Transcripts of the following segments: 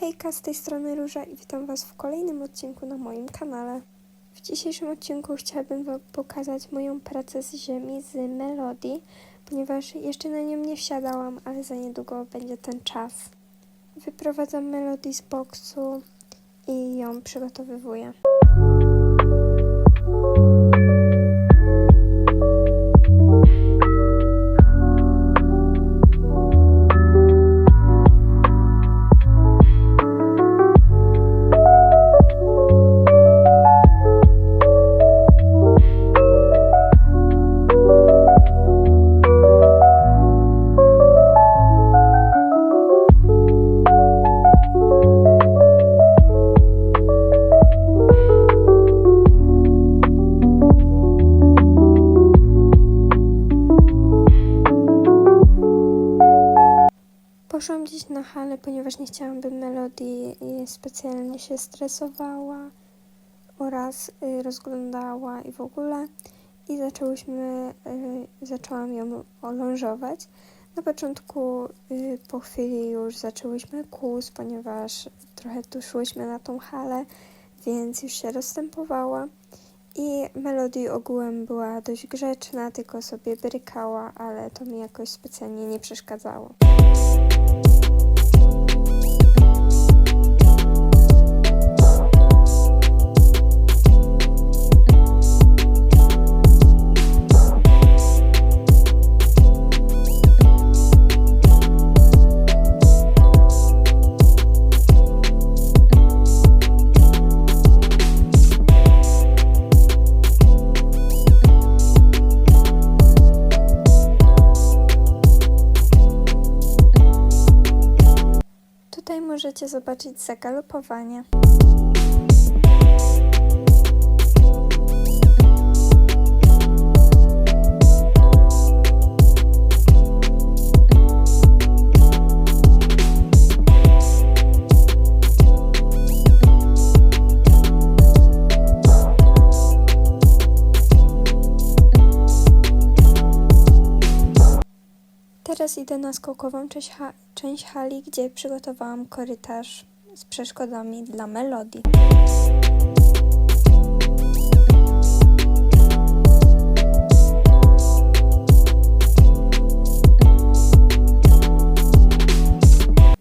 Hejka, z tej strony Róża i witam Was w kolejnym odcinku na moim kanale. W dzisiejszym odcinku chciałabym Wam pokazać moją pracę z ziemi, z melodii, ponieważ jeszcze na nią nie wsiadałam, ale za niedługo będzie ten czas. Wyprowadzam melodii z boksu i ją przygotowywuję. Na halę, ponieważ nie chciałam, by Melody y, specjalnie się stresowała oraz y, rozglądała i w ogóle. I zaczęłyśmy, y, zaczęłam ją olążować. Na początku, po chwili już zaczęłyśmy kłus, ponieważ trochę tu szłyśmy na tą halę, więc już się rozstępowała. I Melody ogółem była dość grzeczna, tylko sobie brykała, ale to mi jakoś specjalnie nie przeszkadzało. Możecie zobaczyć zagalopowanie. Teraz idę na skokową część, ha- część hali, gdzie przygotowałam korytarz z przeszkodami dla melodii.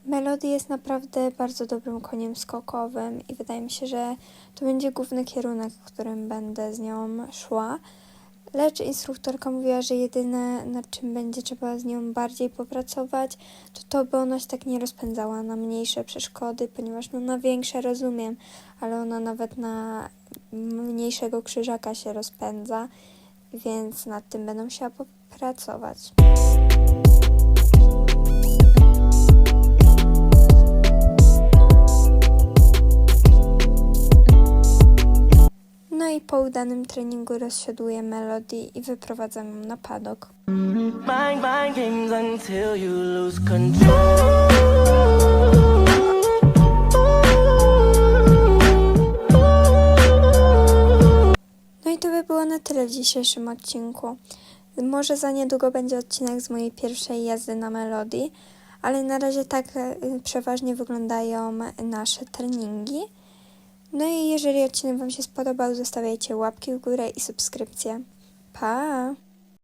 Melody jest naprawdę bardzo dobrym koniem skokowym i wydaje mi się, że to będzie główny kierunek, w którym będę z nią szła. Lecz instruktorka mówiła, że jedyne nad czym będzie trzeba z nią bardziej popracować, to to, by ona się tak nie rozpędzała na mniejsze przeszkody, ponieważ no na większe rozumiem, ale ona nawet na mniejszego krzyżaka się rozpędza, więc nad tym będą musiała popracować. I po udanym treningu rozsiaduję Melody i wyprowadzam ją na padok. No i to by było na tyle w dzisiejszym odcinku. Może za niedługo będzie odcinek z mojej pierwszej jazdy na Melodii, ale na razie tak e, przeważnie wyglądają nasze treningi. No i jeżeli odcinek Wam się spodobał, zostawiajcie łapki w górę i subskrypcję. Pa!